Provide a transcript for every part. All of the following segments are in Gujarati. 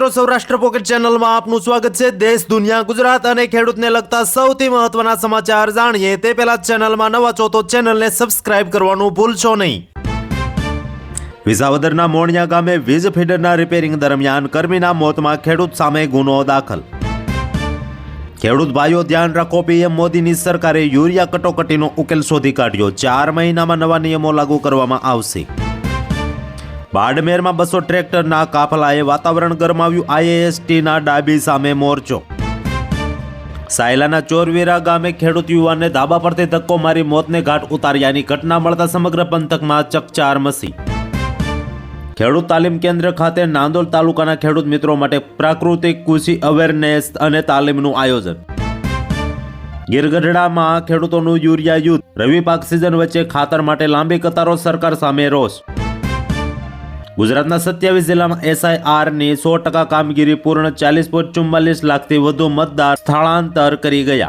મિત્રો, સૌરાષ્ટ્ર પોકેટ ચેનલમાં આપનું સ્વાગત છે. દેશ, દુનિયા, ગુજરાત અને ખેડૂતને લગતા સૌથી મહત્વના સમાચાર જાણીએ. તે પહેલા ચેનલમાં નવા છો તો ચેનલને સબસ્ક્રાઇબ કરવાનું ભૂલશો નહીં. વિસાવદરના મોણિયા ગામે વીજ ફીડરના રિપેરિંગ દરમિયાન કર્મીના મોતમાં ખેડૂત સામે ગુનો દાખલ. ખેડૂત ભાઈઓ, ધ્યાન રાખો, પીએમ મોદીની સરકારે યુરિયા કટોકટીનો ઉકેલ શોધી કાઢ્યો. ચાર મહિનામાં નવા નિયમો લાગુ કરવામાં આવશે. બાડમેરમાં બસો ટ્રેક્ટરના કાફલાએ વાતાવરણ ગરમાવ્યું. આઈએએસટીના ડાબી સામે મોરચો. સાયલાના ચોરવીરા ગામે ખેડૂત યુવાનને ધાબા પરથી ધક્કો મારી મોતને ઘાટ ઉતાર્યાની ઘટના મળતા સમગ્ર પંથકમાં ચકચાર મસી ખેડૂત તાલીમ કેન્દ્ર ખાતે નાંદોલ તાલુકાના ખેડૂત મિત્રો માટે પ્રાકૃતિક કૃષિ અવેરનેસ અને તાલીમનું આયોજન. ગીરગઢડામાં ખેડૂતોનું યુરિયા યુદ્ધ. રવિ પાક સિઝન વચ્ચે ખાતર માટે લાંબી કતારો સરકાર સામે રોષ. ગુજરાતના સત્યાવીસ જિલ્લામાં એસઆઈઆરની સો ટકા કામગીરી પૂર્ણ, ચાલીસ પોઈન્ટ ચુમ્માલીસ લાખથી વધુ મતદાર સ્થળાંતર કરી ગયા.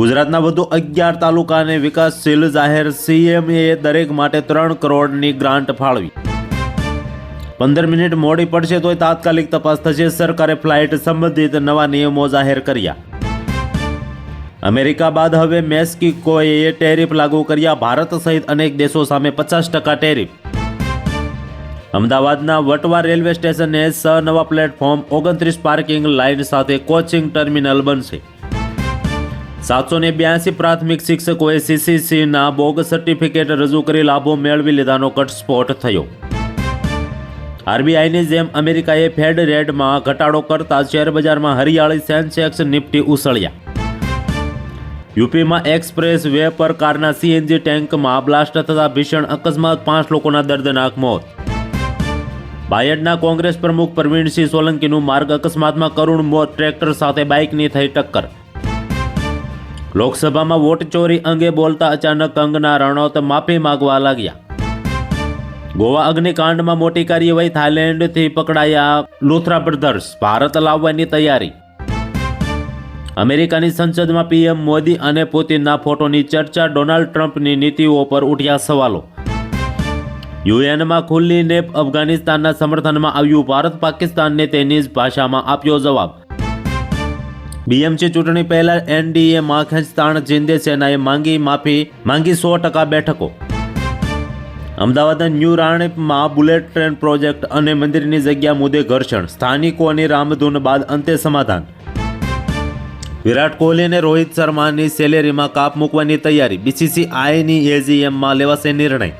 ગુજરાતના વધુ અગિયાર તાલુકાને વિકાસશીલ જાહેર સીએમએ દરેક માટે ત્રણ કરોડની ગ્રાન્ટ ફાળવી. પંદર મિનિટ મોડી પડશે તોય તાત્કાલિક તપાસ થશે. સરકારે ફ્લાઇટ સંબંધિત નવા નિયમો જાહેર કર્યા. અમેરિકા બાદ હવે મેક્સિકોએ ટેરિફ લાગુ કર્યા. ભારત સહિત અનેક દેશો સામે પચાસ ટકા ટેરિફ. અમદાવાદના વટવા રેલવે સ્ટેશને સ નવા પ્લેટફોર્મ ઓગણત્રીસ પાર્કિંગ લાઇન સાથે કોચિંગ ટર્મિનલ બનશે. સાતસો ને બ્યાસી પ્રાથમિક શિક્ષકોએ સીસીસીના બોગ સર્ટિફિકેટ રજૂ કરી લાભો મેળવી લીધાનો કટસ્ફોટ થયો. આરબીઆઈની જેમ અમેરિકાએ ફેડ રેટમાં ઘટાડો કરતા શેરબજારમાં હરિયાળી સેન્સેક્સ નિફ્ટી ઉસળ્યા. યુપીમાં એક્સપ્રેસ વે પર કારના સીએનજી ટેન્કમાં બ્લાસ્ટ થતા ભીષણ અકસ્માત, પાંચ લોકોના દર્દનાક મોત. બાયડના કોંગ્રેસ પ્રમુખ પ્રવીણસિંહ સોલંકીનું માર્ગ અકસ્માતમાં કરુણ મોત, ટ્રેક્ટર સાથે બાઇકની થઈ ટક્કર. લોકસભામાં વોટ ચોરી અંગે બોલતા અચાનક કંગના રણૌત માફી માગવા લાગ્યા. ગોવા અગ્નિકાંડમાં મોટી કાર્યવાહી થાઇલેન્ડથી પકડાયા લુથરા બ્રધર્સ. ભારત લાવવાની તૈયારી. અમેરિકાની સંસદમાં પીએમ મોદી અને પુતિનના ફોટોની ચર્ચા ડોનાલ્ડ ટ્રમ્પની નીતિઓ પર ઉઠ્યા સવાલો. યુએનમાં ખુલ્લી નેપ અફઘાનિસ્તાનના સમર્થનમાં આવ્યું. ભારત પાકિસ્તાનને તેની જ ભાષામાં આપ્યો જવાબ. બીએમસી ચૂંટણી પહેલા એનડીએમાં ખેંચતાણ જિંદે સેનાએ માંગી માફી, માંગી સો ટકા બેઠકો. અમદાવાદના ન્યૂ રાણીપમાં બુલેટ ટ્રેન પ્રોજેક્ટ અને મંદિરની જગ્યા મુદ્દે ઘર્ષણ. સ્થાનિકોની રામધૂન બાદ અંતે સમાધાન. વિરાટ કોહલી અને રોહિત શર્માની સેલેરીમાં કાપ મૂકવાની તૈયારી. બીસીસીઆઈની એજીએમમાં લેવાશે નિર્ણય.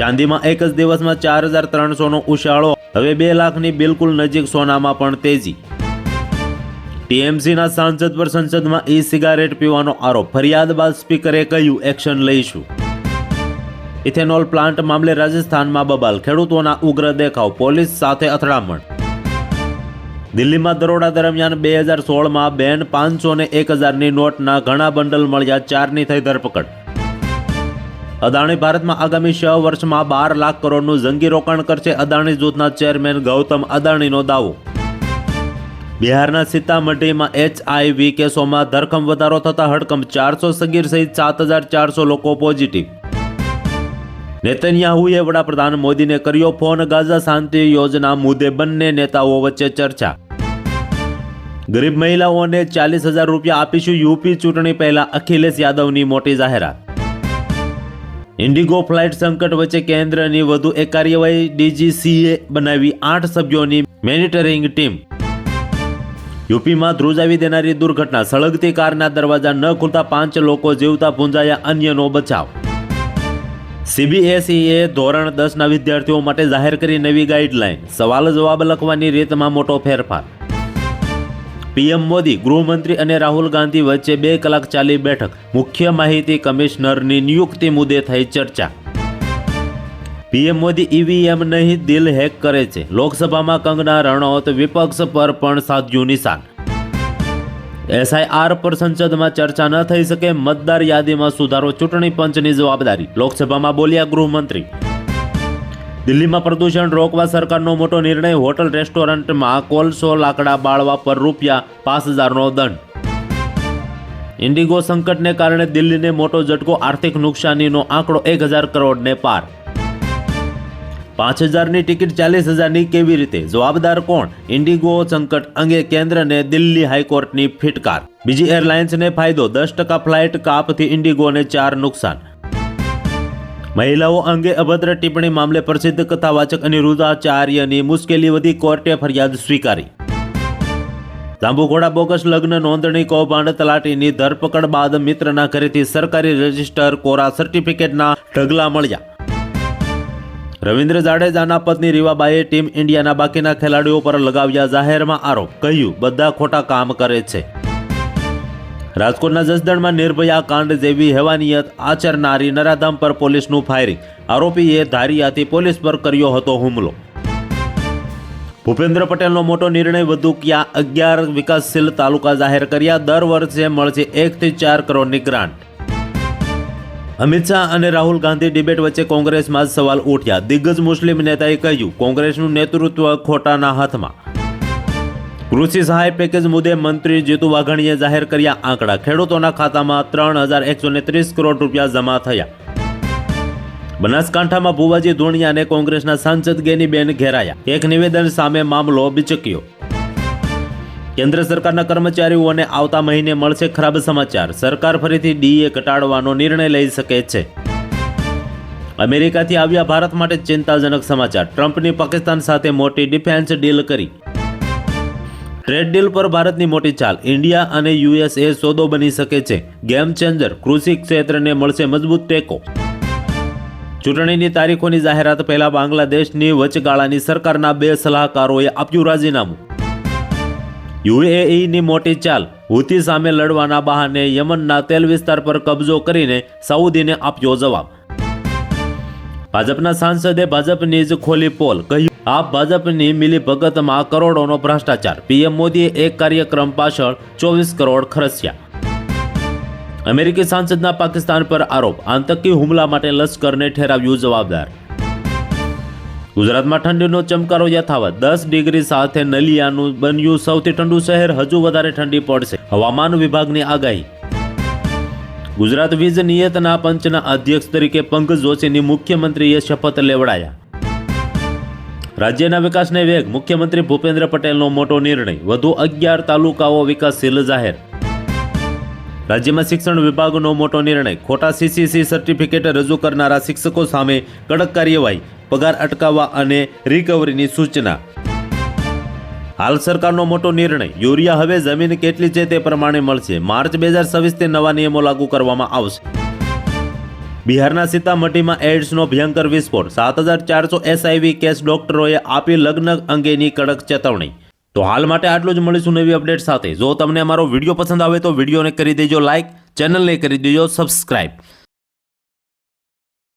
ચાંદીમાં એક જ દિવસમાં ચાર હજાર ત્રણસોનો ઉછાળો, હવે બે લાખની બિલકુલ નજીક સોનામાં પણ તેજી. ટીએમસીના સાંસદ પર સંસદમાં ઈ સિગારેટ પીવાનો આરોપ, ફરિયાદ બાદ સ્પીકરે કહ્યું, એક્શન લઈશું. ઇથેનોલ પ્લાન્ટ મામલે રાજસ્થાનમાં બબાલ, ખેડૂતોના ઉગ્ર દેખાવ, પોલીસ સાથે અથડામણ. દિલ્હીમાં દરોડા દરમિયાન બે હજાર સોળમાં બેન પાંચસો ને એક હજારની નોટના ઘણા બંડલ મળ્યા, ચારની થઈ ધરપકડ. અદાણી ભારતમાં આગામી છ વર્ષમાં બાર લાખ કરોડનું જંગી રોકાણ કરશે અદાણી જૂથના ચેરમેન ગૌતમ અદાણીનો દાવો. બિહારના સીતામઢીમાં એચઆઈવી કેસોમાં ધરખમ વધારો થતા હડકંપ ચારસો સગીર સહિત સાત હજાર ચારસો લોકો પોઝિટિવ. નેતન્યાહુએ વડાપ્રધાન મોદીને કર્યો ફોન, ગાઝા શાંતિ યોજના મુદ્દે બંને નેતાઓ વચ્ચે ચર્ચા. ગરીબ મહિલાઓને ચાલીસ હજાર રૂપિયા આપીશું યુપી ચૂંટણી પહેલા અખિલેશ યાદવની મોટી જાહેરાત. ઇન્ડિગો ફ્લાઇટ સંકટ વચ્ચે કેન્દ્રની વધુ એક કાર્યવાહી ડીજીસીએ બનાવી આઠ સભ્યોની મેનિટરિંગ ટીમ યુપીમાં ધ્રુજાવી દેનારી દુર્ઘટના. સળગતી કારના દરવાજા ન ખુલતા પાંચ લોકો જીવતા પૂંજાયા અન્યનો બચાવ. સીબીએસઈએ ધોરણ દસના વિદ્યાર્થીઓ માટે જાહેર કરી નવી ગાઈડલાઈન સવાલ જવાબ લખવાની રીતમાં મોટો ફેરફાર. પીએમ મોદી, ગૃહમંત્રી અને રાહુલ ગાંધી વચ્ચે બે કલાક ચાલી બેઠક. મુખ્ય માહિતી કમિશનરની નિયુક્તિ મુદ્દે થઈ ચર્ચા. પીએમ મોદી ઈવીએમ નહીં, દિલ હેક કરે છે. લોકસભામાં કંગના રણૌત વિપક્ષ પર પણ સાધ્યું નિશાન. એસઆઈઆર પર સંસદમાં ચર્ચા ન થઈ શકે, મતદાર યાદીમાં સુધારો, ચૂંટણી પંચની જવાબદારી. લોકસભામાં બોલ્યા ગૃહમંત્રી. દિલ્હીમાં પ્રદૂષણ રોકવા સરકારનો મોટો નિર્ણય. હોટલ, રેસ્ટોરન્ટમાં કોલસો લાકડા બાળવા પર રૂપિયા પાંચ હજારનો દંડ. ઇન્ડિગો સંકટને કારણે દિલ્હીને મોટો ઝટકો, આર્થિક નુકસાનીનો આંકડો એક હજાર કરોડને પાર. પાંચ હજારની ટિકિટ ચાલીસ હજારની કેવી રીતે? જવાબદાર કોણ? ઇન્ડિગો સંકટ અંગે કેન્દ્રને દિલ્હી હાઈકોર્ટની ફિટકાર. બીજી એરલાઇન્સને ફાયદો, દસ ટકા ફ્લાઇટ કાપથી ઇન્ડિગોને ચાર નુકસાન. મહિલાઓ અંગે અભદ્ર ટિપ્પણી મામલે પ્રસિદ્ધ કથાવાચક અનિરુદ્ધાચાર્યની મુશ્કેલી વધી કોર્ટે ફરિયાદ સ્વીકારી. જાંબુઘોડા બોગસ લગ્ન નોંધણી કૌભાંડ તલાટીની ધરપકડ બાદ મિત્રના ઘરેથી સરકારી રજિસ્ટર કોરા સર્ટિફિકેટના ઢગલા મળ્યા. રવિન્દ્ર જાડેજાના પત્ની રીવાબાઈએ ટીમ ઇન્ડિયાના બાકીના ખેલાડીઓ પર લગાવ્યા જાહેરમાં આરોપ, કહ્યું, બધા ખોટા કામ કરે છે. રાજકોટના જસદણમાં નિર્ભયા કાંડ જેવી હેવાનિયત આચરનારી નરાધામ પર પોલીસનું ફાયરિંગ. આરોપીએ ધારિયાથી પોલીસ પર કર્યો હતો હુમલો. ભૂપેન્દ્ર પટેલનો મોટો નિર્ણય વધુ ક્યાં અગિયાર વિકાસશીલ તાલુકા જાહેર કર્યા, દર વર્ષે મળશે એકથી ચાર કરોડની ગ્રાન્ટ. અમિત શાહ અને રાહુલ ગાંધી ડિબેટ વચ્ચે કોંગ્રેસમાં જ સવાલ ઉઠ્યા. દિગ્ગજ મુસ્લિમ નેતાએ કહ્યું, કોંગ્રેસનું નેતૃત્વ ખોટાના હાથમાં. કૃષિ સહાય પેકેજ મુદ્દે મંત્રી જીતુ વાઘાણીએ જાહેર કર્યા આંકડા. ખેડૂતોના ખાતામાં ત્રણ હજાર એકસો ત્રીસ કરોડ રૂપિયા જમા થયા. બનાસકાંઠામાં ભુવાજી ધોણિયાને કોંગ્રેસના સાંસદ ગેનીબેન ઘેરાયા. એક નિવેદન સામે મામલો બિચક્યો કેન્દ્ર સરકારના કર્મચારીઓને આવતા મહિને મળશે ખરાબ સમાચાર. સરકાર ફરીથી ડીએ ઘટાડવાનો નિર્ણય લઈ શકે છે. અમેરિકાથી આવ્યા ભારત માટે ચિંતાજનક સમાચાર. ટ્રમ્પની પાકિસ્તાન સાથે મોટી ડિફેન્સ ડીલ કરી. ટ્રેડ ડીલ પર ભારતની મોટી ચાલ. ઇન્ડિયા અને યુએસએ સોદો બની શકે છે. ગેમ ચેન્જર કૃષિ ક્ષેત્રને મળશે મજબૂત ટેકો. ચૂંટણીની તારીખોની જાહેરાત પહેલા બાંગ્લાદેશની વચગાળાની સરકારના બે સલાહકારોએ આપ્યું રાજીનામું. યુએઈની મોટી ચાલ. હુતી સામે લડવાના બહાને યમનના તેલ વિસ્તાર પર કબજો કરીને સાઉદીને આપ્યો જવાબ. ભાજપના સાંસદે ભાજપની જ ખોલી પોલ કહ્યું. આ ભાજપની મિલી ભગતમાં કરોડોનો ભ્રષ્ટાચાર. પીએમ મોદીએ એક કાર્યક્રમ પાછળ ચોવીસ કરોડ ખર્ચ્યા. અમેરિકી સાંસદના પાકિસ્તાન પર આરોપ. આતંકી હુમલા માટે લશ્કરને ઠેરાવ્યું જવાબદાર. ગુજરાતમાં ઠંડીનો ચમકારો યથાવત. દસ ડિગ્રી સાથે નલિયાનું બન્યું સૌથી ઠંડુ શહેર. હજુ વધારે ઠંડી પડશે. હવામાન વિભાગની આગાહી. ગુજરાત વીજ નિયતના પંચના અધ્યક્ષ તરીકે પંકજ જોશીની મુખ્યમંત્રીએ શપથ લેવડાયા. રાજ્યના વિકાસને વેગ, મુખ્યમંત્રી ભૂપેન્દ્ર પટેલનો મોટો નિર્ણય, વધુ અગિયાર તાલુકાઓ વિકાસશીલ જાહેર. રાજ્યમાં શિક્ષણ વિભાગનો મોટો નિર્ણય, ખોટા સીસીસી સર્ટિફિકેટ રજૂ કરનારા શિક્ષકો સામે કડક કાર્યવાહી, પગાર અટકાવવા અને રિકવરીની સૂચના. હાલ સરકારનો મોટો નિર્ણય. યુરિયા હવે જમીન કેટલી છે તે પ્રમાણે મળશે. માર્ચ બે હજાર છવ્વીસથી નવા નિયમો લાગુ કરવામાં આવશે. બિહારના સીતામઢીમાં એઇડ્સનો ભયંકર વિસ્ફોટ. સાત હજાર ચારસો એસઆઈવી કેસ ડોક્ટરોએ આપી લગ્ન અંગેની કડક ચેતવણી. તો હાલ માટે આટલું જ. મળીશું નવી અપડેટ સાથે. જો તમને અમારો વીડિયો પસંદ આવે તો વિડીયોને કરી દેજો લાઇક ચેનલને કરી દેજો સબસ્ક્રાઇબ.